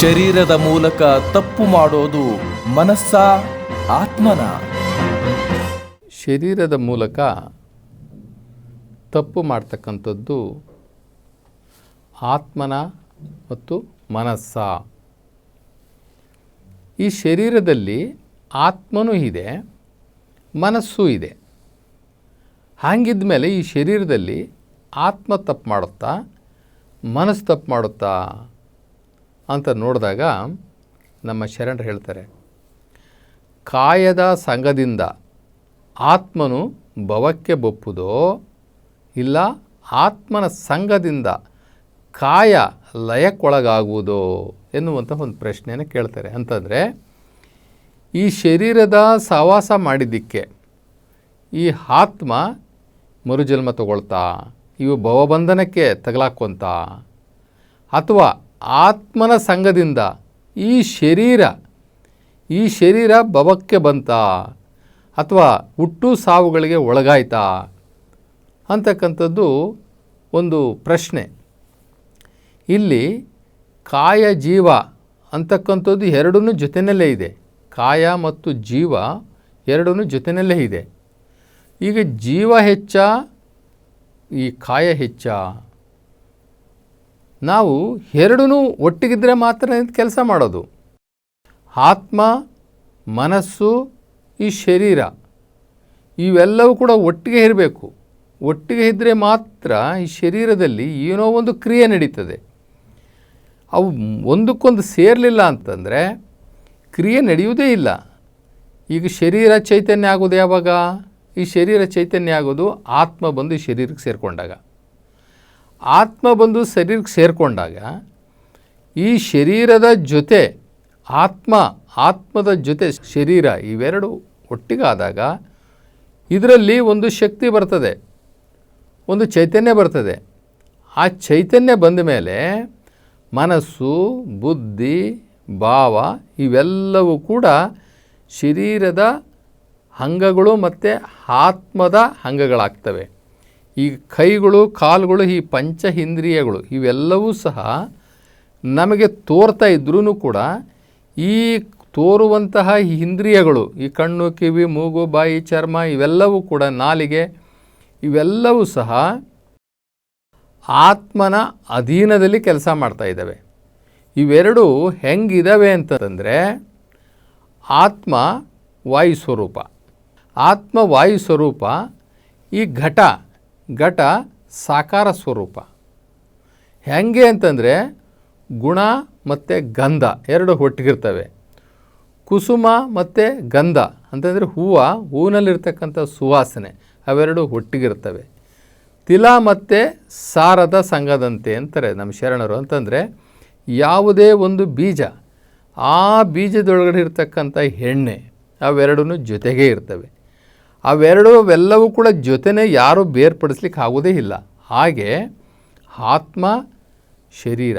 ಶರೀರದ ಮೂಲಕ ತಪ್ಪು ಮಾಡೋದು ಮನಸ್ಸ, ಆತ್ಮನ. ಶರೀರದ ಮೂಲಕ ತಪ್ಪು ಮಾಡ್ತಕ್ಕಂಥದ್ದು ಆತ್ಮನ ಮತ್ತು ಮನಸ್ಸ. ಈ ಶರೀರದಲ್ಲಿ ಆತ್ಮನೂ ಇದೆ, ಮನಸ್ಸೂ ಇದೆ. ಹಾಗಿದ್ದ ಮೇಲೆ ಈ ಶರೀರದಲ್ಲಿ ಆತ್ಮ ತಪ್ಪು ಮಾಡುತ್ತಾ, ಮನಸ್ಸು ತಪ್ಪು ಮಾಡುತ್ತಾ ಅಂತ ನೋಡಿದಾಗ ನಮ್ಮ ಶರಣರು ಹೇಳ್ತಾರೆ, ಕಾಯದ ಸಂಘದಿಂದ ಆತ್ಮನು ಭವಕ್ಕೆ ಬೊಪ್ಪುದೋ? ಇಲ್ಲ, ಆತ್ಮನ ಸಂಘದಿಂದ ಕಾಯ ಲಯಕ್ಕೊಳಗಾಗುವುದೋ? ಎನ್ನುವಂಥ ಒಂದು ಪ್ರಶ್ನೆಯನ್ನು ಕೇಳ್ತಾರೆ. ಅಂತಂದರೆ, ಈ ಶರೀರದ ಸಹವಾಸ ಮಾಡಿದ್ದಕ್ಕೆ ಈ ಆತ್ಮ ಮರುಜನ್ಮ ತಗೊಳ್ತಾ, ಇವು ಭವಬಂಧನಕ್ಕೆ ತಗಲಾಕೊಂತ ಅಥವಾ ಆತ್ಮನ ಸಂಘದಿಂದ ಈ ಶರೀರ ಈ ಶರೀರ ಭವಕ್ಕೆ ಬಂತ ಅಥವಾ ಹುಟ್ಟು ಸಾವುಗಳಿಗೆ ಒಳಗಾಯ್ತಾ ಅಂತಕ್ಕಂಥದ್ದು ಒಂದು ಪ್ರಶ್ನೆ. ಇಲ್ಲಿ ಕಾಯ ಜೀವ ಅಂತಕ್ಕಂಥದ್ದು ಎರಡೂ ಜೊತೆಯಲ್ಲೇ ಇದೆ. ಕಾಯ ಮತ್ತು ಜೀವ ಎರಡೂ ಜೊತೆಯಲ್ಲೇ ಇದೆ. ಈಗ ಜೀವ ಹೆಚ್ಚ, ಈ ಕಾಯ ಹೆಚ್ಚ ನಾವು ಎರಡೂ ಒಟ್ಟಿಗಿದ್ರೆ ಮಾತ್ರ ಕೆಲಸ ಮಾಡೋದು. ಆತ್ಮ, ಮನಸ್ಸು, ಈ ಶರೀರ, ಇವೆಲ್ಲವೂ ಕೂಡ ಒಟ್ಟಿಗೆ ಇರಬೇಕು. ಒಟ್ಟಿಗೆ ಇದ್ದರೆ ಮಾತ್ರ ಈ ಶರೀರದಲ್ಲಿ ಏನೋ ಒಂದು ಕ್ರಿಯೆ ನಡೀತದೆ. ಅವು ಒಂದಕ್ಕೊಂದು ಸೇರಲಿಲ್ಲ ಅಂತಂದರೆ ಕ್ರಿಯೆ ನಡೆಯುವುದೇ ಇಲ್ಲ. ಈಗ ಶರೀರ ಚೈತನ್ಯ ಆಗೋದು ಯಾವಾಗ? ಈ ಶರೀರ ಚೈತನ್ಯ ಆಗೋದು ಆತ್ಮ ಬಂದು ಈ ಶರೀರಕ್ಕೆ ಸೇರಿಕೊಂಡಾಗ. ಆತ್ಮ ಬಂದು ಶರೀರಕ್ಕೆ ಸೇರಿಕೊಂಡಾಗ ಈ ಶರೀರದ ಜೊತೆ ಆತ್ಮ, ಆತ್ಮದ ಜೊತೆ ಶರೀರ ಇವೆರಡು ಒಟ್ಟಿಗಾದಾಗ ಇದರಲ್ಲಿ ಒಂದು ಶಕ್ತಿ ಬರ್ತದೆ, ಒಂದು ಚೈತನ್ಯ ಬರ್ತದೆ. ಆ ಚೈತನ್ಯ ಬಂದ ಮೇಲೆ ಮನಸ್ಸು, ಬುದ್ಧಿ, ಭಾವ ಇವೆಲ್ಲವೂ ಕೂಡ ಶರೀರದ ಅಂಗಗಳು ಮತ್ತು ಆತ್ಮದ ಅಂಗಗಳಾಗ್ತವೆ. ಈ ಕೈಗಳು, ಕಾಲುಗಳು, ಈ ಪಂಚ ಇಂದ್ರಿಯಗಳು ಇವೆಲ್ಲವೂ ಸಹ ನಮಗೆ ತೋರ್ತಾ ಇದ್ರೂ ಕೂಡ ಈ ತೋರುವಂತಹ ಇಂದ್ರಿಯಗಳು, ಈ ಕಣ್ಣು, ಕಿವಿ, ಮೂಗು, ಬಾಯಿ, ಚರ್ಮ ಇವೆಲ್ಲವೂ ಕೂಡ ನಾಲಿಗೆ ಇವೆಲ್ಲವೂ ಸಹ ಆತ್ಮನ ಅಧೀನದಲ್ಲಿ ಕೆಲಸ ಮಾಡ್ತಾ ಇದ್ದಾವೆ. ಇವೆರಡು ಹೆಂಗಿದ್ದಾವೆ ಅಂತಂದರೆ ಆತ್ಮ ವಾಯು ಸ್ವರೂಪ. ಆತ್ಮ ವಾಯು ಸ್ವರೂಪ ಈ ಘಟ ಘಟ ಸಾಕಾರ ಸ್ವರೂಪ. ಹೆಂಗೆ ಅಂತಂದರೆ ಗುಣ ಮತ್ತು ಗಂಧ ಎರಡು ಒಟ್ಟಿಗಿರ್ತವೆ. ಕುಸುಮ ಮತ್ತು ಗಂಧ ಅಂತಂದರೆ ಹೂವು ಹೂವಿನಲ್ಲಿರ್ತಕ್ಕಂಥ ಸುವಾಸನೆ ಅವೆರಡು ಒಟ್ಟಿಗಿರ್ತವೆ. ತಿಲ ಮತ್ತು ಸಾರದ ಸಂಘದಂತೆ ಅಂತಾರೆ ನಮ್ಮ ಶರಣರು ಅಂತಂದರೆ ಯಾವುದೇ ಒಂದು ಬೀಜ ಆ ಬೀಜದೊಳಗಡೆ ಇರ್ತಕ್ಕಂಥ ಎಣ್ಣೆ ಅವೆರಡೂ ಜೊತೆಗೇ ಇರ್ತವೆ. ಅವೆರಡು ಅವೆಲ್ಲವೂ ಕೂಡ ಜೊತೆನೇ ಯಾರೂ ಬೇರ್ಪಡಿಸ್ಲಿಕ್ಕೆ ಆಗೋದೇ ಇಲ್ಲ. ಹಾಗೆ ಆತ್ಮ, ಶರೀರ.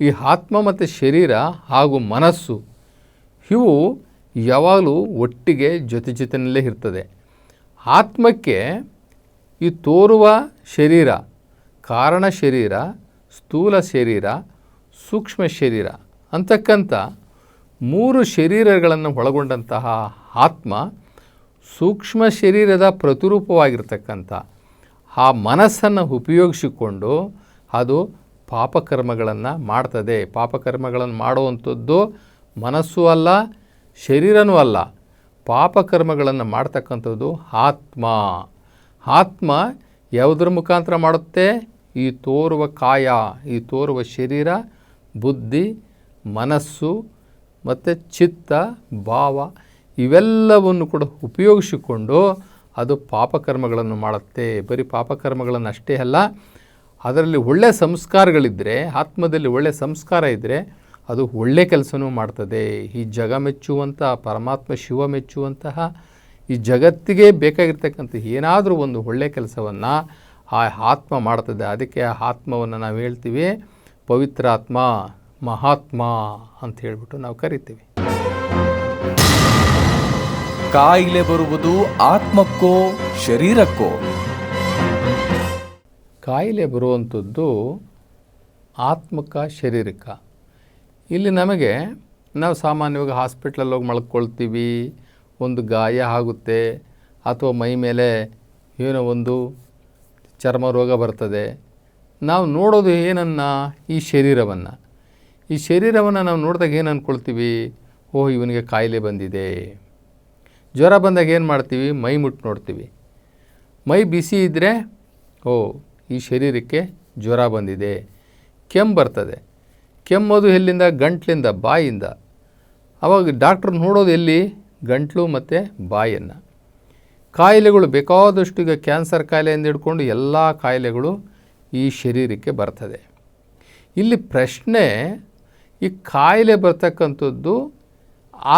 ಈ ಆತ್ಮ ಮತ್ತು ಶರೀರ ಹಾಗೂ ಮನಸ್ಸು ಇವು ಯಾವಾಗಲೂ ಒಟ್ಟಿಗೆ ಜೊತೆ ಜೊತೆಯಲ್ಲೇ ಇರ್ತದೆ. ಆತ್ಮಕ್ಕೆ ಈ ತೋರುವ ಶರೀರ, ಕಾರಣ ಶರೀರ, ಸ್ಥೂಲ ಶರೀರ, ಸೂಕ್ಷ್ಮ ಶರೀರ ಅಂತಕ್ಕಂಥ ಮೂರು ಶರೀರಗಳನ್ನು ಒಳಗೊಂಡಂತಹ ಆತ್ಮ ಸೂಕ್ಷ್ಮ ಶರೀರದ ಪ್ರತಿರೂಪವಾಗಿರ್ತಕ್ಕಂಥ ಆ ಮನಸ್ಸನ್ನು ಉಪಯೋಗಿಸಿಕೊಂಡು ಅದು ಪಾಪಕರ್ಮಗಳನ್ನು ಮಾಡ್ತದೆ. ಪಾಪಕರ್ಮಗಳನ್ನು ಮಾಡುವಂಥದ್ದು ಮನಸ್ಸು ಅಲ್ಲ, ಶರೀರನೂ ಅಲ್ಲ. ಪಾಪಕರ್ಮಗಳನ್ನು ಮಾಡ್ತಕ್ಕಂಥದ್ದು ಆತ್ಮ. ಆತ್ಮ ಯಾವುದರ ಮುಖಾಂತರ ಮಾಡುತ್ತೆ? ಈ ತೋರುವ ಕಾಯ, ಈ ತೋರುವ ಶರೀರ, ಬುದ್ಧಿ, ಮನಸ್ಸು ಮತ್ತು ಚಿತ್ತ, ಭಾವ ಇವೆಲ್ಲವನ್ನು ಕೂಡ ಉಪಯೋಗಿಸಿಕೊಂಡು ಅದು ಪಾಪಕರ್ಮಗಳನ್ನು ಮಾಡುತ್ತೆ. ಬರೀ ಪಾಪಕರ್ಮಗಳನ್ನು ಅಷ್ಟೇ ಅಲ್ಲ, ಅದರಲ್ಲಿ ಒಳ್ಳೆಯ ಸಂಸ್ಕಾರಗಳಿದ್ದರೆ ಆತ್ಮದಲ್ಲಿ ಒಳ್ಳೆಯ ಸಂಸ್ಕಾರ ಇದ್ದರೆ ಅದು ಒಳ್ಳೆಯ ಕೆಲಸನೂ ಮಾಡ್ತದೆ. ಈ ಜಗ ಮೆಚ್ಚುವಂತಹ, ಪರಮಾತ್ಮ ಶಿವ ಮೆಚ್ಚುವಂತಹ, ಈ ಜಗತ್ತಿಗೆ ಬೇಕಾಗಿರ್ತಕ್ಕಂಥ ಏನಾದರೂ ಒಂದು ಒಳ್ಳೆಯ ಕೆಲಸವನ್ನು ಆ ಆತ್ಮ ಮಾಡ್ತದೆ. ಅದಕ್ಕೆ ಆ ಆತ್ಮವನ್ನು ನಾವು ಹೇಳ್ತೀವಿ ಪವಿತ್ರಾತ್ಮ ಮಹಾತ್ಮ ಅಂತ ಹೇಳಿಬಿಟ್ಟು ನಾವು ಕರಿತೀವಿ. ಕಾಯಿಲೆ ಬರುವುದು ಆತ್ಮಕ್ಕೋ, ಶರೀರಕ್ಕೋ? ಕಾಯಿಲೆ ಬರುವಂಥದ್ದು ಆತ್ಮಕ ಶರೀರಕ್ಕ ಇಲ್ಲಿ ನಮಗೆ, ನಾವು ಸಾಮಾನ್ಯವಾಗಿ ಹಾಸ್ಪಿಟ್ಲಲ್ಲಿ ಹೋಗಿ ಮಲ್ಕೊಳ್ತೀವಿ, ಒಂದು ಗಾಯ ಆಗುತ್ತೆ, ಅಥವಾ ಮೈ ಮೇಲೆ ಏನೋ ಒಂದು ಚರ್ಮ ರೋಗ ಬರ್ತದೆ. ನಾವು ನೋಡೋದು ಏನನ್ನ? ಈ ಶರೀರವನ್ನು. ಈ ಶರೀರವನ್ನು ನಾವು ನೋಡಿದಾಗ ಏನು ಅಂದ್ಕೊಳ್ತೀವಿ ಓ ಇವನಿಗೆ ಕಾಯಿಲೆ ಬಂದಿದೆ. ಜ್ವರ ಬಂದಾಗ ಏನು ಮಾಡ್ತೀವಿ? ಮೈ ಮುಟ್ಟು ನೋಡ್ತೀವಿ. ಮೈ ಬಿಸಿ ಇದ್ದರೆ ಓ, ಈ ಶರೀರಕ್ಕೆ ಜ್ವರ ಬಂದಿದೆ. ಕೆಮ್ಮು ಬರ್ತದೆ. ಕೆಮ್ಮೋದು ಎಲ್ಲಿಂದ? ಗಂಟ್ಲಿಂದ, ಬಾಯಿಂದ. ಅವಾಗ ಡಾಕ್ಟ್ರ್ ನೋಡೋದು ಎಲ್ಲಿ? ಗಂಟ್ಲು ಮತ್ತು ಬಾಯನ್ನು ಕಾಯಿಲೆಗಳು ಬೇಕಾದಷ್ಟು ಈಗ ಕ್ಯಾನ್ಸರ್ ಕಾಯಿಲೆಯಿಂದ ಹಿಡ್ಕೊಂಡು ಎಲ್ಲ ಕಾಯಿಲೆಗಳು ಈ ಶರೀರಕ್ಕೆ ಬರ್ತದೆ. ಇಲ್ಲಿ ಪ್ರಶ್ನೆ, ಈ ಕಾಯಿಲೆ ಬರ್ತಕ್ಕಂಥದ್ದು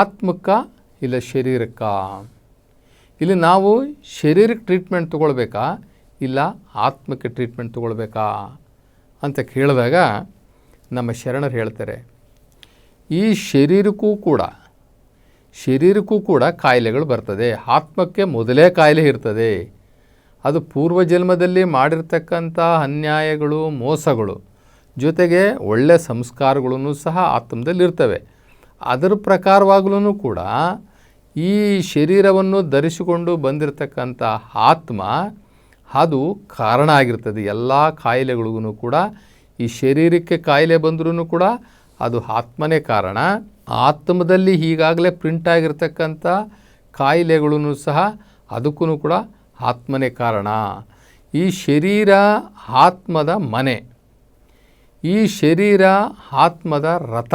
ಆತ್ಮಕ್ಕ ಇಲ್ಲ ಶರೀರಕ್ಕ? ಇಲ್ಲಿ ನಾವು ಶರೀರಕ್ಕೆ ಟ್ರೀಟ್ಮೆಂಟ್ ತೊಗೊಳ್ಬೇಕಾ? ಇಲ್ಲ ಆತ್ಮಕ್ಕೆ ಟ್ರೀಟ್ಮೆಂಟ್ ತೊಗೊಳ್ಬೇಕಾ? ಅಂತ ಕೇಳಿದಾಗ ನಮ್ಮ ಶರಣರು ಹೇಳ್ತಾರೆ, ಈ ಶರೀರಕ್ಕೂ ಕೂಡ ಶರೀರಕ್ಕೂ ಕೂಡ ಕಾಯಿಲೆಗಳು ಬರ್ತದೆ. ಆತ್ಮಕ್ಕೆ ಮೊದಲೇ ಕಾಯಿಲೆ ಇರ್ತದೆ. ಅದು ಪೂರ್ವ ಜನ್ಮದಲ್ಲಿ ಮಾಡಿರ್ತಕ್ಕಂಥ ಅನ್ಯಾಯಗಳು, ಮೋಸಗಳು, ಜೊತೆಗೆ ಒಳ್ಳೆಯ ಸಂಸ್ಕಾರಗಳೂ ಸಹ ಆತ್ಮದಲ್ಲಿ ಇರ್ತವೆ ಅದರ ಪ್ರಕಾರವಾಗಲೂ ಕೂಡ ಈ ಶರೀರವನ್ನು ಧರಿಸಿಕೊಂಡು ಬಂದಿರತಕ್ಕಂಥ ಆತ್ಮ ಅದು ಕಾರಣ ಆಗಿರ್ತದೆ. ಎಲ್ಲ ಕಾಯಿಲೆಗಳಿಗೂ ಕೂಡ, ಈ ಶರೀರಕ್ಕೆ ಕಾಯಿಲೆ ಬಂದರೂ ಕೂಡ ಅದು ಆತ್ಮನೇ ಕಾರಣ. ಆತ್ಮದಲ್ಲಿ ಈಗಾಗಲೇ ಪ್ರಿಂಟ್ ಆಗಿರ್ತಕ್ಕಂಥ ಕಾಯಿಲೆಗಳೂ ಸಹ ಅದಕ್ಕೂ ಕೂಡ ಆತ್ಮನೇ ಕಾರಣ. ಈ ಶರೀರ ಆತ್ಮದ ಮನೆ. ಈ ಶರೀರ ಆತ್ಮದ ರಥ.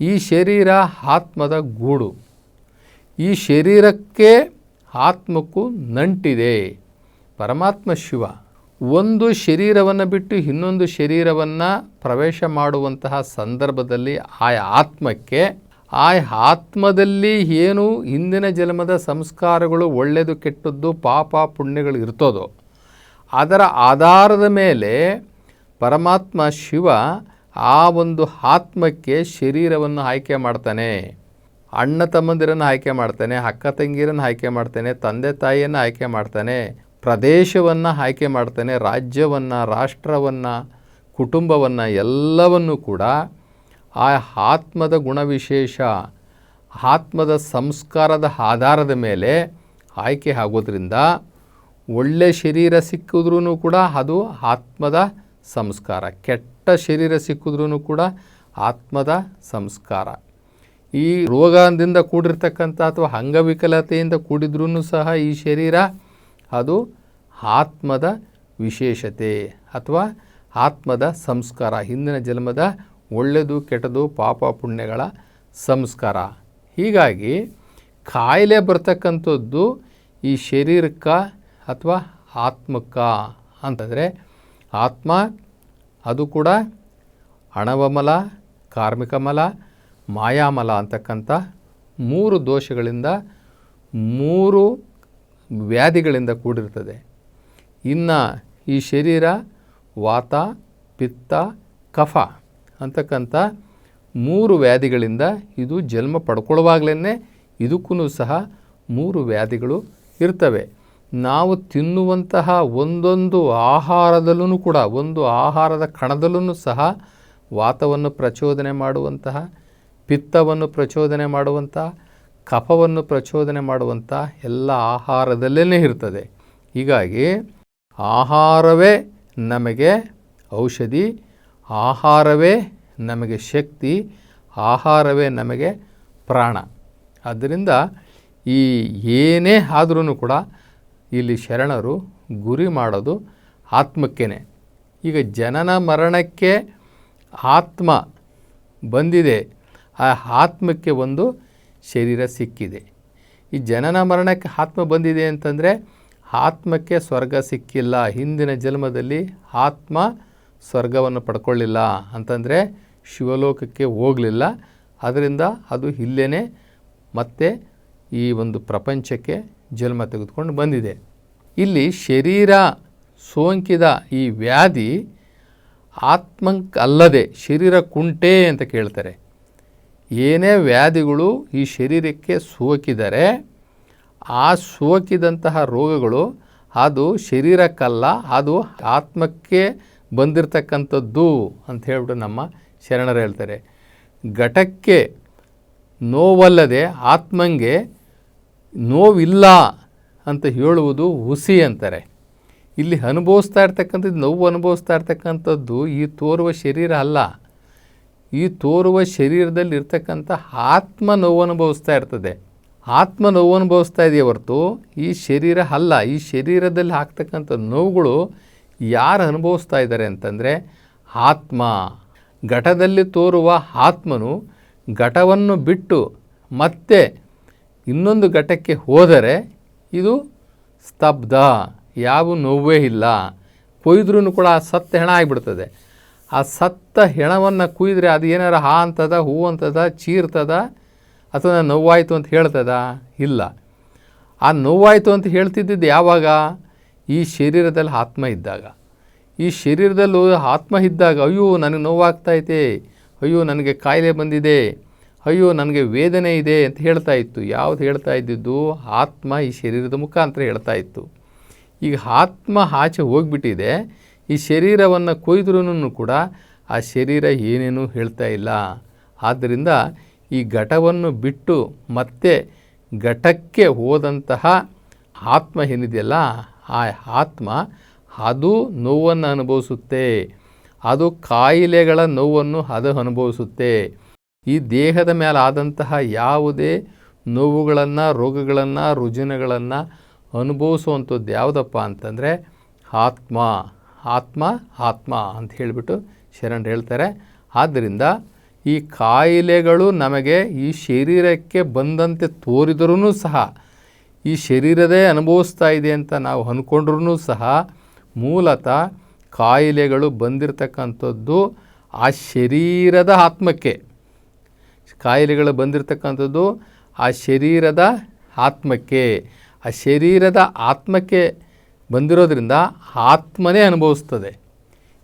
ಈ ಶರೀರ ಆತ್ಮದ ಗೂಡು. ಈ ಶರೀರಕ್ಕೆ ಆತ್ಮಕ್ಕೂ ನಂಟಿದೆ. ಪರಮಾತ್ಮ ಶಿವ ಒಂದು ಶರೀರವನ್ನು ಬಿಟ್ಟು ಇನ್ನೊಂದು ಶರೀರವನ್ನು ಪ್ರವೇಶ ಮಾಡುವಂತಹ ಸಂದರ್ಭದಲ್ಲಿ ಆ ಆತ್ಮಕ್ಕೆ, ಆ ಆತ್ಮದಲ್ಲಿ ಏನು ಹಿಂದಿನ ಜನ್ಮದ ಸಂಸ್ಕಾರಗಳು ಒಳ್ಳೆಯದು ಕೆಟ್ಟದ್ದು, ಪಾಪ ಪುಣ್ಯಗಳು ಇರ್ತದೋ, ಅದರ ಆಧಾರದ ಮೇಲೆ ಪರಮಾತ್ಮ ಶಿವ ಆ ಒಂದು ಆತ್ಮಕ್ಕೆ ಶರೀರವನ್ನು ಆಯ್ಕೆ ಮಾಡ್ತಾನೆ. ಅಣ್ಣ ತಮ್ಮಂದಿರನ್ನು ಆಯ್ಕೆ ಮಾಡ್ತಾನೆ, ಅಕ್ಕ ತಂಗಿರನ್ನು ಆಯ್ಕೆ ಮಾಡ್ತಾನೆ, ತಂದೆ ತಾಯಿಯನ್ನು ಆಯ್ಕೆ ಮಾಡ್ತಾನೆ, ಪ್ರದೇಶವನ್ನು ಆಯ್ಕೆ ಮಾಡ್ತಾನೆ, ರಾಜ್ಯವನ್ನು, ರಾಷ್ಟ್ರವನ್ನು, ಕುಟುಂಬವನ್ನು ಎಲ್ಲವನ್ನು ಕೂಡ ಆ ಆತ್ಮದ ಗುಣವಿಶೇಷ, ಆತ್ಮದ ಸಂಸ್ಕಾರದ ಆಧಾರದ ಮೇಲೆ ಆಯ್ಕೆ ಆಗೋದ್ರಿಂದ ಒಳ್ಳೆ ಶರೀರ ಸಿಕ್ಕಿದ್ರೂ ಕೂಡ ಅದು ಆತ್ಮದ ಸಂಸ್ಕಾರ, ಕೆಟ್ಟ ಶರೀರ ಸಿಕ್ಕಿದ್ರೂ ಕೂಡ ಆತ್ಮದ ಸಂಸ್ಕಾರ. ಈ ರೋಗದಿಂದ ಕೂಡಿರ್ತಕ್ಕಂಥ ಅಥವಾ ಅಂಗವಿಕಲತೆಯಿಂದ ಕೂಡಿದ್ರೂ ಸಹ ಈ ಶರೀರ ಅದು ಆತ್ಮದ ವಿಶೇಷತೆ ಅಥವಾ ಆತ್ಮದ ಸಂಸ್ಕಾರ, ಹಿಂದಿನ ಜನ್ಮದ ಒಳ್ಳೆಯದು ಕೆಟ್ಟದು ಪಾಪ ಪುಣ್ಯಗಳ ಸಂಸ್ಕಾರ. ಹೀಗಾಗಿ ಕಾಯಿಲೆ ಬರ್ತಕ್ಕಂಥದ್ದು ಈ ಶರೀರಕ್ಕ ಅಥವಾ ಆತ್ಮಕ್ಕ ಅಂತಂದರೆ ಆತ್ಮ ಅದು ಕೂಡ ಅಣವಮಲ ಕಾರ್ಮಿಕಮಲ ಮಾಯಾಮಲ ಅಂತಕ್ಕಂಥ ಮೂರು ದೋಷಗಳಿಂದ ಮೂರು ವ್ಯಾಧಿಗಳಿಂದ ಕೂಡಿರ್ತದೆ. ಇನ್ನು ಈ ಶರೀರ, ವಾತ, ಪಿತ್ತ, ಕಫ ಅಂತಕ್ಕಂಥ ಮೂರು ವ್ಯಾಧಿಗಳಿಂದ ಇದು ಜನ್ಮ ಪಡ್ಕೊಳ್ಳುವಾಗಲೇ ಇದಕ್ಕೂ ಸಹ ಮೂರು ವ್ಯಾಧಿಗಳು ಇರ್ತವೆ. ನಾವು ತಿನ್ನುವಂತಹ ಒಂದೊಂದು ಆಹಾರದಲ್ಲೂ ಕೂಡ, ಒಂದು ಆಹಾರದ ಕಣದಲ್ಲೂ ಸಹ ವಾತವನ್ನು ಪ್ರಚೋದನೆ ಮಾಡುವಂತಹ ಪಿತ್ತವನ್ನು ಪ್ರಚೋದನೆ ಮಾಡುವಂಥ, ಕಫವನ್ನು ಪ್ರಚೋದನೆ ಮಾಡುವಂಥ ಎಲ್ಲ ಆಹಾರದಲ್ಲೇ ಇರ್ತದೆ. ಹೀಗಾಗಿ ಆಹಾರವೇ ನಮಗೆ ಔಷಧಿ, ಆಹಾರವೇ ನಮಗೆ ಶಕ್ತಿ, ಆಹಾರವೇ ನಮಗೆ ಪ್ರಾಣ. ಆದ್ದರಿಂದ ಈ ಏನೇ ಆದ್ರೂ ಕೂಡ ಇಲ್ಲಿ ಶರಣರು ಗುರಿ ಮಾಡೋದು ಆತ್ಮಕ್ಕೇ ಈಗ ಜನನ ಮರಣಕ್ಕೆ ಆತ್ಮ ಬಂದಿದೆ. ಆ ಆತ್ಮಕ್ಕೆ ಒಂದು ಶರೀರ ಸಿಕ್ಕಿದೆ. ಈ ಜನನ ಮರಣಕ್ಕೆ ಆತ್ಮ ಬಂದಿದೆ ಅಂತಂದರೆ ಆತ್ಮಕ್ಕೆ ಸ್ವರ್ಗ ಸಿಕ್ಕಿಲ್ಲ. ಹಿಂದಿನ ಜನ್ಮದಲ್ಲಿ ಆತ್ಮ ಸ್ವರ್ಗವನ್ನು ಪಡ್ಕೊಳ್ಳಿಲ್ಲ ಅಂತಂದರೆ ಶಿವಲೋಕಕ್ಕೆ ಹೋಗಲಿಲ್ಲ. ಅದರಿಂದ ಅದು ಇಲ್ಲೇ ಮತ್ತೆ ಈ ಒಂದು ಪ್ರಪಂಚಕ್ಕೆ ಜನ್ಮ ತೆಗೆದುಕೊಂಡು ಬಂದಿದೆ. ಇಲ್ಲಿ ಶರೀರ ಸೋಂಕಿದ ಈ ವ್ಯಾಧಿ ಆತ್ಮಕ್ಕಲ್ಲದೆ ಶರೀರ ಕುಂಟೆ ಅಂತ ಕೇಳ್ತಾರೆ. ಏನೇ ವ್ಯಾಧಿಗಳು ಈ ಶರೀರಕ್ಕೆ ಸೋಕಿದರೆ, ಆ ಸೋಕಿದಂತಹ ರೋಗಗಳು ಅದು ಶರೀರಕ್ಕಲ್ಲ, ಅದು ಆತ್ಮಕ್ಕೆ ಬಂದಿರತಕ್ಕಂಥದ್ದು ಅಂತ ಹೇಳ್ಬಿಟ್ಟು ನಮ್ಮ ಶರಣರು ಹೇಳ್ತಾರೆ. ಘಟಕ್ಕೆ ನೋವಲ್ಲದೆ ಆತ್ಮಂಗೆ ನೋವಿಲ್ಲ ಅಂತ ಹೇಳುವುದು ಹುಸಿ ಅಂತಾರೆ. ಇಲ್ಲಿ ಅನುಭವಿಸ್ತಾ ಇರ್ತಕ್ಕಂಥದ್ದು, ನೋವು ಅನುಭವಿಸ್ತಾ ಇರ್ತಕ್ಕಂಥದ್ದು ಈ ತೋರುವ ಶರೀರ ಅಲ್ಲ. ಈ ತೋರುವ ಶರೀರದಲ್ಲಿ ಇರ್ತಕ್ಕಂಥ ಆತ್ಮ ನೋವು ಅನುಭವಿಸ್ತಾ ಇರ್ತದೆ. ಆತ್ಮ ನೋವು ಅನುಭವಿಸ್ತಾ ಇದೆಯೇ ಹೊರತು ಈ ಶರೀರ ಅಲ್ಲ, ಈ ಶರೀರದಲ್ಲಿ ಹಾಕ್ತಕ್ಕಂಥ ನೋವುಗಳು ಯಾರು ಅನುಭವಿಸ್ತಾ ಇದ್ದಾರೆ ಅಂತಂದರೆ ಆತ್ಮ. ಘಟದಲ್ಲಿ ತೋರುವ ಆತ್ಮನು ಘಟವನ್ನು ಬಿಟ್ಟು ಮತ್ತೆ ಇನ್ನೊಂದು ಘಟಕ್ಕೆ ಹೋದರೆ ಇದು ಸ್ತಬ್ಧ, ಯಾವ ನೋವೇ ಇಲ್ಲ. ಕೊಯ್ದ್ರೂ ಕೂಡ ಸತ್ತ ಹೆಣ ಆಗಿಬಿಡ್ತದೆ. ಆ ಸತ್ತ ಹೆಣವನ್ನು ಕುಯ್ದರೆ ಅದು ಏನಾರ ಹಾ ಅಂತದ, ಹೂ ಅಂತದ, ಚೀರ್ತದ ಅಥವಾ ನೋವಾಯಿತು ಅಂತ ಹೇಳ್ತದ? ಇಲ್ಲ. ಆ ನೋವಾಯಿತು ಅಂತ ಹೇಳ್ತಿದ್ದಿದ್ದು ಯಾವಾಗ? ಈ ಶರೀರದಲ್ಲಿ ಆತ್ಮ ಇದ್ದಾಗ. ಈ ಶರೀರದಲ್ಲೂ ಆತ್ಮ ಇದ್ದಾಗ, ಅಯ್ಯೋ ನನಗೆ ನೋವಾಗ್ತೈತೆ ಅಯ್ಯೋ ನನಗೆ ಕಾಯಿಲೆ ಬಂದಿದೆ, ಅಯ್ಯೋ ನನಗೆ ವೇದನೆ ಇದೆ ಅಂತ ಹೇಳ್ತಾ ಇತ್ತು. ಯಾವುದು ಹೇಳ್ತಾ ಇದ್ದಿದ್ದು? ಆತ್ಮ ಈ ಶರೀರದ ಮುಖಾಂತರ ಹೇಳ್ತಾ ಇತ್ತು. ಈಗ ಆತ್ಮ ಆಚೆ ಹೋಗ್ಬಿಟ್ಟಿದೆ. ಈ ಶರೀರವನ್ನು ಕೊಯ್ದ್ರೂ ಕೂಡ ಆ ಶರೀರ ಏನೇನೂ ಹೇಳ್ತಾ ಇಲ್ಲ. ಆದ್ದರಿಂದ ಈ ಘಟವನ್ನು ಬಿಟ್ಟು ಮತ್ತೆ ಘಟಕ್ಕೆ ಹೋದಂತಹ ಆತ್ಮ ಏನಿದೆಯಲ್ಲ, ಆ ಆತ್ಮ ಅದು ನೋವನ್ನು ಅನುಭವಿಸುತ್ತೆ. ಅದು ಕಾಯಿಲೆಗಳ ನೋವನ್ನು ಅದು ಅನುಭವಿಸುತ್ತೆ. ಈ ದೇಹದ ಮೇಲೆ ಆದಂತಹ ಯಾವುದೇ ನೋವುಗಳನ್ನು, ರೋಗಗಳನ್ನು, ರುಜಿನಗಳನ್ನು ಅನುಭವಿಸುವಂಥದ್ದು ಯಾವುದಪ್ಪ ಅಂತಂದರೆ ಆತ್ಮ. ಆತ್ಮ ಆತ್ಮ ಅಂತ ಹೇಳಿಬಿಟ್ಟು ಶರಣರು ಹೇಳ್ತಾರೆ. ಆದ್ದರಿಂದ ಈ ಕಾಯಿಲೆಗಳು ನಮಗೆ ಈ ಶರೀರಕ್ಕೆ ಬಂದಂತೆ ತೋರಿದರೂ ಸಹ, ಈ ಶರೀರದೇ ಅನುಭವಿಸ್ತಾ ಇದೆ ಅಂತ ನಾವು ಅಂದ್ಕೊಂಡ್ರೂ ಸಹ ಮೂಲತಃ ಕಾಯಿಲೆಗಳು ಬಂದಿರತಕ್ಕಂಥದ್ದು ಆ ಶರೀರದ ಆತ್ಮಕ್ಕೆ. ಕಾಯಿಲೆಗಳು ಬಂದಿರತಕ್ಕಂಥದ್ದು ಆ ಶರೀರದ ಆತ್ಮಕ್ಕೆ. ಆ ಶರೀರದ ಆತ್ಮಕ್ಕೆ ಬಂದಿರೋದ್ರಿಂದ ಆತ್ಮನೇ ಅನುಭವಿಸ್ತದೆ.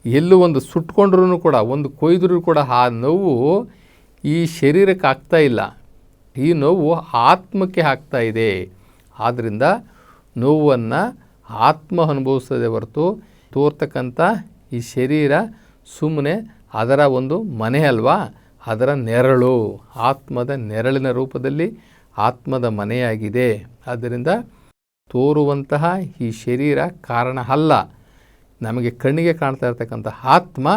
ಎಲ್ಲೂ ಒಂದು ಸುಟ್ಕೊಂಡ್ರೂ ಕೂಡ, ಒಂದು ಕೊಯ್ದರೂ ಕೂಡ ಆ ನೋವು ಈ ಶರೀರಕ್ಕೆ ಆಗ್ತಾ ಇಲ್ಲ. ಈ ನೋವು ಆತ್ಮಕ್ಕೆ ಆಗ್ತಾ ಇದೆ. ಆದ್ದರಿಂದ ನೋವನ್ನು ಆತ್ಮ ಅನುಭವಿಸ್ತದೆ ಹೊರತು ತೋರ್ತಕ್ಕಂಥ ಈ ಶರೀರ ಸುಮ್ಮನೆ ಅದರ ಒಂದು ಮನೆ ಅಲ್ವಾ? ಅದರ ನೆರಳು. ಆತ್ಮದ ನೆರಳಿನ ರೂಪದಲ್ಲಿ ಆತ್ಮದ ಮನೆಯಾಗಿದೆ. ಆದ್ದರಿಂದ ತೋರುವಂತಹ ಈ ಶರೀರ ಕಾರಣ ಅಲ್ಲ ನಮಗೆ ಕಣ್ಣಿಗೆ ಕಾಣ್ತಾ ಇರತಕ್ಕಂಥ ಆತ್ಮ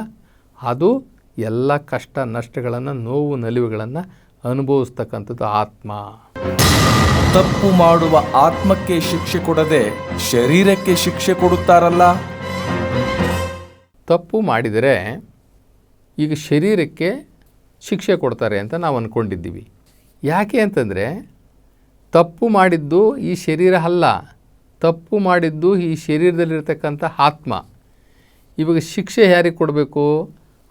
ಅದು ಎಲ್ಲ ಕಷ್ಟ ನಷ್ಟಗಳನ್ನು ನೋವು ನಲಿವುಗಳನ್ನು ಅನುಭವಿಸ್ತಕ್ಕಂಥದ್ದು ಆತ್ಮ. ತಪ್ಪು ಮಾಡುವ ಆತ್ಮಕ್ಕೆ ಶಿಕ್ಷೆ ಕೊಡದೆ ಶರೀರಕ್ಕೆ ಶಿಕ್ಷೆ ಕೊಡುತ್ತಾರಲ್ಲ? ತಪ್ಪು ಮಾಡಿದರೆ ಈಗ ಶರೀರಕ್ಕೆ ಶಿಕ್ಷೆ ಕೊಡ್ತಾರೆ ಅಂತ ನಾವು ಅಂದ್ಕೊಂಡಿದ್ದೀವಿ ಯಾಕೆ ಅಂತಂದರೆ ತಪ್ಪು ಮಾಡಿದ್ದು ಈ ಶರೀರ ಅಲ್ಲ. ತಪ್ಪು ಮಾಡಿದ್ದು ಈ ಶರೀರದಲ್ಲಿರ್ತಕ್ಕಂಥ ಆತ್ಮ. ಇವಾಗ ಶಿಕ್ಷೆ ಯಾರಿಗೆ ಕೊಡಬೇಕು?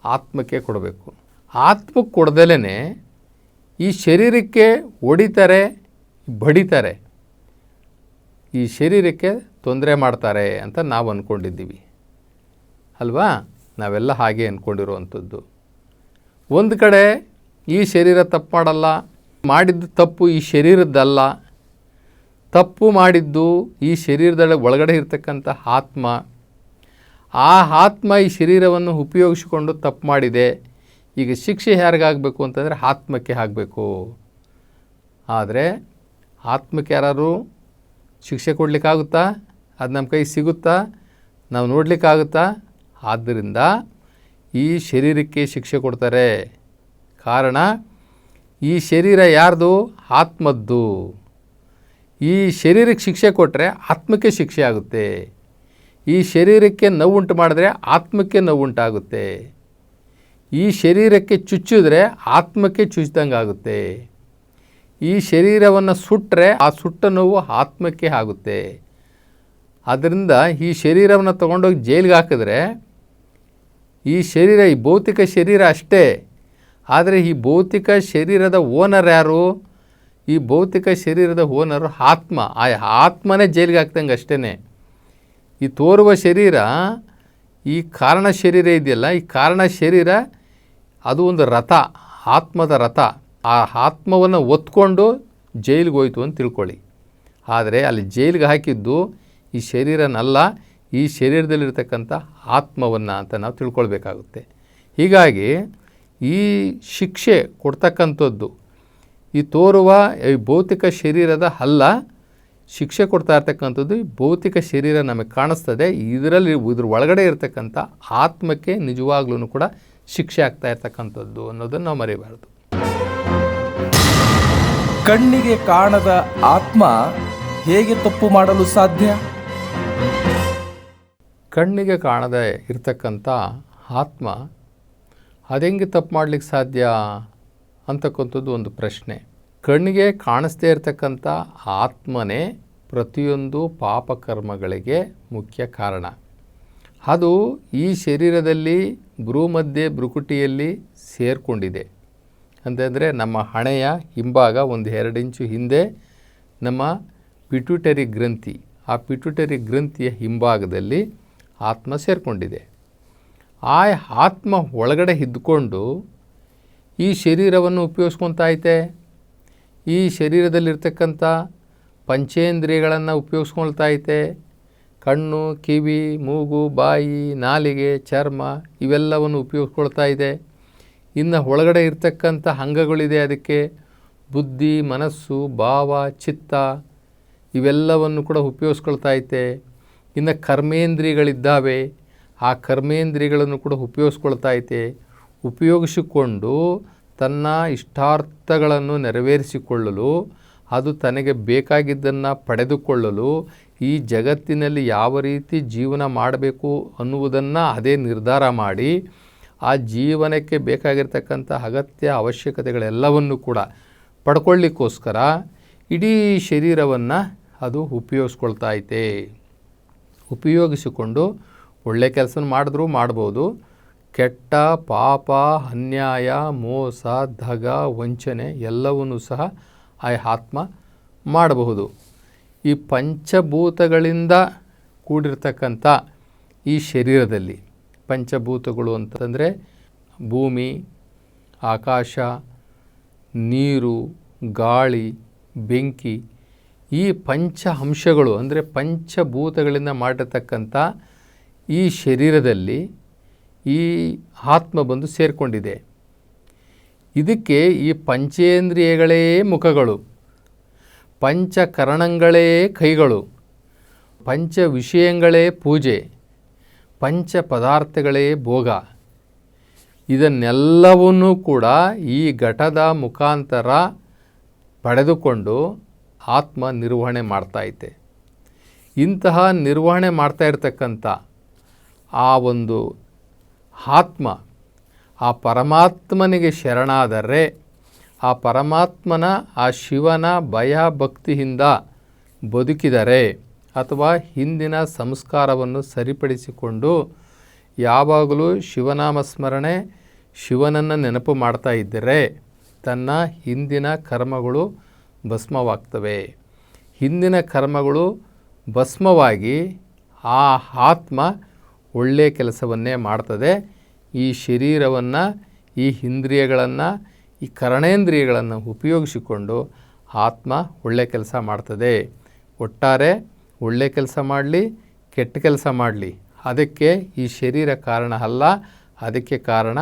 ಆತ್ಮಕ್ಕೆ ಕೊಡಬೇಕು. ಆತ್ಮಕ್ಕೆ ಕೊಡ್ದಲೇ ಈ ಶರೀರಕ್ಕೆ ಹೊಡಿತಾರೆ ಬಡಿತಾರೆ. ಈ ಶರೀರಕ್ಕೆ ತೊಂದರೆ ಮಾಡ್ತಾರೆ ಅಂತ ನಾವು ಅಂದ್ಕೊಂಡಿದ್ದೀವಿ ಅಲ್ವಾ? ನಾವೆಲ್ಲ ಹಾಗೆ ಅಂದ್ಕೊಂಡಿರುವಂಥದ್ದು ಒಂದು ಕಡೆ ಈ ಶರೀರ ತಪ್ಪು ಮಾಡಲ್ಲ ಮಾಡಿದ್ದು ತಪ್ಪು ಈ ಶರೀರದ್ದಲ್ಲ. ತಪ್ಪು ಮಾಡಿದ್ದು ಈ ಶರೀರದೊಳಗೆ ಒಳಗಡೆ ಇರತಕ್ಕಂಥ ಆತ್ಮ. ಆ ಆತ್ಮ ಈ ಶರೀರವನ್ನು ಉಪಯೋಗಿಸಿಕೊಂಡು ತಪ್ಪು ಮಾಡಿದೆ. ಈಗ ಶಿಕ್ಷೆ ಯಾರಿಗಾಗಬೇಕು ಅಂತಂದರೆ ಆತ್ಮಕ್ಕೆ ಆಗಬೇಕು. ಆದರೆ ಆತ್ಮಕ್ಕೆ ಯಾರು ಶಿಕ್ಷೆ ಕೊಡಲಿಕ್ಕಾಗುತ್ತಾ? ಅದು ನಮ್ಮ ಕೈ ಸಿಗುತ್ತಾ? ನಾವು ನೋಡಲಿಕ್ಕಾಗುತ್ತಾ? ಆದ್ದರಿಂದ ಈ ಶರೀರಕ್ಕೆ ಶಿಕ್ಷೆ ಕೊಡ್ತಾರೆ. ಕಾರಣ ಈ ಶರೀರ ಯಾರ್ದು? ಆತ್ಮದ್ದು. ಈ ಶರೀರಕ್ಕೆ ಶಿಕ್ಷೆ ಕೊಟ್ಟರೆ ಆತ್ಮಕ್ಕೆ ಶಿಕ್ಷೆ ಆಗುತ್ತೆ. ಈ ಶರೀರಕ್ಕೆ ನೋವುಂಟು ಮಾಡಿದ್ರೆ ಆತ್ಮಕ್ಕೆ ನೋವುಂಟಾಗುತ್ತೆ. ಈ ಶರೀರಕ್ಕೆ ಚುಚ್ಚಿದ್ರೆ ಆತ್ಮಕ್ಕೆ ಚುಚ್ಚಿದಂಗೆ ಆಗುತ್ತೆ. ಈ ಶರೀರವನ್ನು ಸುಟ್ಟರೆ ಆ ಸುಟ್ಟ ನೋವು ಆತ್ಮಕ್ಕೆ ಆಗುತ್ತೆ. ಆದ್ದರಿಂದ ಈ ಶರೀರವನ್ನು ತೊಗೊಂಡೋಗಿ ಜೈಲಿಗೆ ಹಾಕಿದ್ರೆ ಈ ಶರೀರ, ಈ ಭೌತಿಕ ಶರೀರ ಅಷ್ಟೇ. ಆದರೆ ಈ ಭೌತಿಕ ಶರೀರದ ಓನರ್ ಯಾರು? ಈ ಭೌತಿಕ ಶರೀರದ ಓನರು ಆತ್ಮ. ಆ ಆತ್ಮನೇ ಜೈಲಿಗೆ ಹಾಕ್ದಂಗೆ ಅಷ್ಟೇ ಈ ತೋರುವ ಶರೀರ, ಈ ಕಾರಣ ಶರೀರ ಇದೆಯಲ್ಲ, ಈ ಕಾರಣ ಶರೀರ ಅದು ಒಂದು ರಥ, ಆತ್ಮದ ರಥ. ಆ ಆತ್ಮವನ್ನು ಒತ್ಕೊಂಡು ಜೈಲಿಗೆ ಹೋಯಿತು ಅಂತ ತಿಳ್ಕೊಳ್ಳಿ. ಆದರೆ ಅಲ್ಲಿ ಜೈಲಿಗೆ ಹಾಕಿದ್ದು ಈ ಶರೀರನಲ್ಲ, ಈ ಶರೀರದಲ್ಲಿರ್ತಕ್ಕಂಥ ಆತ್ಮವನ್ನು ಅಂತ ನಾವು ತಿಳ್ಕೊಳ್ಬೇಕಾಗುತ್ತೆ. ಹೀಗಾಗಿ ಈ ಶಿಕ್ಷೆ ಕೊಡ್ತಕ್ಕಂಥದ್ದು ಈ ತೋರುವ ಈ ಭೌತಿಕ ಶರೀರದ ಅಲ್ಲ ಶಿಕ್ಷೆ ಕೊಡ್ತಾ ಇರ್ತಕ್ಕಂಥದ್ದು ಈ ಭೌತಿಕ ಶರೀರ ನಮಗೆ ಕಾಣಿಸ್ತದೆ. ಇದರಲ್ಲಿ ಇದ್ರ ಒಳಗಡೆ ಇರತಕ್ಕಂಥ ಆತ್ಮಕ್ಕೆ ನಿಜವಾಗ್ಲೂ ಕೂಡ ಶಿಕ್ಷೆ ಆಗ್ತಾ ಇರ್ತಕ್ಕಂಥದ್ದು ಅನ್ನೋದನ್ನು ನಾವು ಮರಿಬಾರ್ದು. ಕಣ್ಣಿಗೆ ಕಾಣದ ಆತ್ಮ ಹೇಗೆ ತಪ್ಪು ಮಾಡಲು ಸಾಧ್ಯ? ಕಣ್ಣಿಗೆ ಕಾಣದೆ ಇರತಕ್ಕಂಥ ಆತ್ಮ ಅದೆಂಗೆ ತಪ್ಪು ಮಾಡಲಿಕ್ಕೆ ಸಾಧ್ಯ ಅಂತಕ್ಕಂಥದ್ದು ಒಂದು ಪ್ರಶ್ನೆ. ಕಣ್ಣಿಗೆ ಕಾಣಿಸ್ದೇ ಇರತಕ್ಕಂಥ ಆತ್ಮನೇ ಪ್ರತಿಯೊಂದು ಪಾಪಕರ್ಮಗಳಿಗೆ ಮುಖ್ಯ ಕಾರಣ. ಅದು ಈ ಶರೀರದಲ್ಲಿ ಭ್ರೂಮಧ್ಯೆ ಭ್ರುಕುಟಿಯಲ್ಲಿ ಸೇರಿಕೊಂಡಿದೆ. ಅಂತಂದರೆ ನಮ್ಮ ಹಣೆಯ ಹಿಂಭಾಗ ಒಂದು ಎರಡು ಇಂಚು ಹಿಂದೆ ನಮ್ಮ ಪಿಟ್ಯೂಟರಿ ಗ್ರಂಥಿ. ಆ ಪಿಟ್ಯುಟರಿ ಗ್ರಂಥಿಯ ಹಿಂಭಾಗದಲ್ಲಿ ಆತ್ಮ ಸೇರಿಕೊಂಡಿದೆ. ಆ ಆತ್ಮ ಒಳಗಡೆ ಇದ್ದುಕೊಂಡು ಈ ಶರೀರವನ್ನು ಉಪಯೋಗಿಸ್ಕೊತಾ ಐತೆ ಈ ಶರೀರದಲ್ಲಿರ್ತಕ್ಕಂಥ ಪಂಚೇಂದ್ರಿಯಗಳನ್ನು ಉಪಯೋಗಿಸ್ಕೊಳ್ತಾ ಐತೆ ಕಣ್ಣು, ಕಿವಿ, ಮೂಗು, ಬಾಯಿ, ನಾಲಿಗೆ, ಚರ್ಮ ಇವೆಲ್ಲವನ್ನು ಉಪಯೋಗಿಸ್ಕೊಳ್ತಾ ಇದೆ ಇನ್ನು ಒಳಗಡೆ ಇರ್ತಕ್ಕಂಥ ಅಂಗಗಳಿದೆ ಅದಕ್ಕೆ. ಬುದ್ಧಿ, ಮನಸ್ಸು, ಭಾವ, ಚಿತ್ತ ಇವೆಲ್ಲವನ್ನು ಕೂಡ ಉಪಯೋಗಿಸ್ಕೊಳ್ತಾ ಐತೆ ಇನ್ನು ಕರ್ಮೇಂದ್ರಿಯಗಳಿದ್ದಾವೆ. ಆ ಕರ್ಮೇಂದ್ರಿಯಗಳನ್ನು ಕೂಡ ಉಪಯೋಗಿಸ್ಕೊಳ್ತಾ ಐತೆ. ಉಪಯೋಗಿಸಿಕೊಂಡು ತನ್ನ ಇಷ್ಟಾರ್ಥಗಳನ್ನು ನೆರವೇರಿಸಿಕೊಳ್ಳಲು, ಅದು ತನಗೆ ಬೇಕಾಗಿದ್ದನ್ನು ಪಡೆದುಕೊಳ್ಳಲು, ಈ ಜಗತ್ತಿನಲ್ಲಿ ಯಾವ ರೀತಿ ಜೀವನ ಮಾಡಬೇಕು ಅನ್ನುವುದನ್ನು ಅದೇ ನಿರ್ಧಾರ ಮಾಡಿ, ಆ ಜೀವನಕ್ಕೆ ಬೇಕಾಗಿರ್ತಕ್ಕಂಥ ಅಗತ್ಯ ಅವಶ್ಯಕತೆಗಳೆಲ್ಲವನ್ನು ಕೂಡ ಪಡ್ಕೊಳ್ಳಿಕ್ಕೋಸ್ಕರ ಇಡೀ ಶರೀರವನ್ನು ಅದು ಉಪಯೋಗಿಸ್ಕೊಳ್ತಾ ಐತೆ. ಉಪಯೋಗಿಸಿಕೊಂಡು ಒಳ್ಳೆ ಕೆಲಸ ಮಾಡಿದ್ರೂ ಮಾಡ್ಬೋದು. ಕೆಟ್ಟ ಪಾಪ, ಅನ್ಯಾಯ, ಮೋಸ, ಧಗ, ವಂಚನೆ ಎಲ್ಲವನ್ನೂ ಸಹ ಆ ಆತ್ಮ ಮಾಡಬಹುದು. ಈ ಪಂಚಭೂತಗಳಿಂದ ಕೂಡಿರ್ತಕ್ಕಂಥ ಈ ಶರೀರದಲ್ಲಿ ಪಂಚಭೂತಗಳು ಅಂತಂದರೆ ಭೂಮಿ, ಆಕಾಶ, ನೀರು, ಗಾಳಿ, ಬೆಂಕಿ ಈ ಪಂಚ ಅಂಶಗಳು ಅಂದರೆ ಪಂಚಭೂತಗಳಿಂದ ಮಾಡಿರ್ತಕ್ಕಂಥ ಈ ಶರೀರದಲ್ಲಿ ಈ ಆತ್ಮ ಬಂದು ಸೇರಿಕೊಂಡಿದೆ. ಇದಕ್ಕೆ ಈ ಪಂಚೇಂದ್ರಿಯಗಳೇ ಮುಖಗಳು. ಪಂಚಕರಣಗಳೇ ಕೈಗಳು. ಪಂಚ ವಿಷಯಗಳೇ ಪೂಜೆ. ಪಂಚ ಪದಾರ್ಥಗಳೇ ಭೋಗ. ಇದನ್ನೆಲ್ಲವನ್ನೂ ಕೂಡ ಈ ಘಟದ ಮುಖಾಂತರ ಪಡೆದುಕೊಂಡು ಆತ್ಮ ನಿರ್ವಹಣೆ ಮಾಡ್ತಾ ಐತೆ. ಇಂತಹ ನಿರ್ವಹಣೆ ಮಾಡ್ತಾ ಇರ್ತಕ್ಕಂಥ ಆ ಒಂದು ಆತ್ಮ, ಆ ಪರಮಾತ್ಮನಿಗೆ ಶರಣಾದರೆ, ಆ ಪರಮಾತ್ಮನ, ಆ ಶಿವನ ಭಯ ಭಕ್ತಿಯಿಂದ ಬದುಕಿದರೆ ಅಥವಾ ಹಿಂದಿನ ಸಂಸ್ಕಾರವನ್ನು ಸರಿಪಡಿಸಿಕೊಂಡು ಯಾವಾಗಲೂ ಶಿವನಾಮ ಸ್ಮರಣೆ ಶಿವನನ್ನು ನೆನಪು ಮಾಡ್ತಾ ಇದ್ದರೆ ತನ್ನ ಹಿಂದಿನ ಕರ್ಮಗಳು ಭಸ್ಮವಾಗ್ತವೆ. ಹಿಂದಿನ ಕರ್ಮಗಳು ಭಸ್ಮವಾಗಿ ಆ ಆತ್ಮ ಒಳ್ಳೆಯ ಕೆಲಸವನ್ನೇ ಮಾಡ್ತದೆ. ಈ ಶರೀರವನ್ನು, ಈ ಇಂದ್ರಿಯಗಳನ್ನು, ಈ ಕರಣೇಂದ್ರಿಯಗಳನ್ನು ಉಪಯೋಗಿಸಿಕೊಂಡು ಆತ್ಮ ಒಳ್ಳೆಯ ಕೆಲಸ ಮಾಡ್ತದೆ. ಒಟ್ಟಾರೆ ಒಳ್ಳೆಯ ಕೆಲಸ ಮಾಡಲಿ, ಕೆಟ್ಟ ಕೆಲಸ ಮಾಡಲಿ. ಅದಕ್ಕೆ ಈ ಶರೀರ ಕಾರಣ ಅಲ್ಲ. ಅದಕ್ಕೆ ಕಾರಣ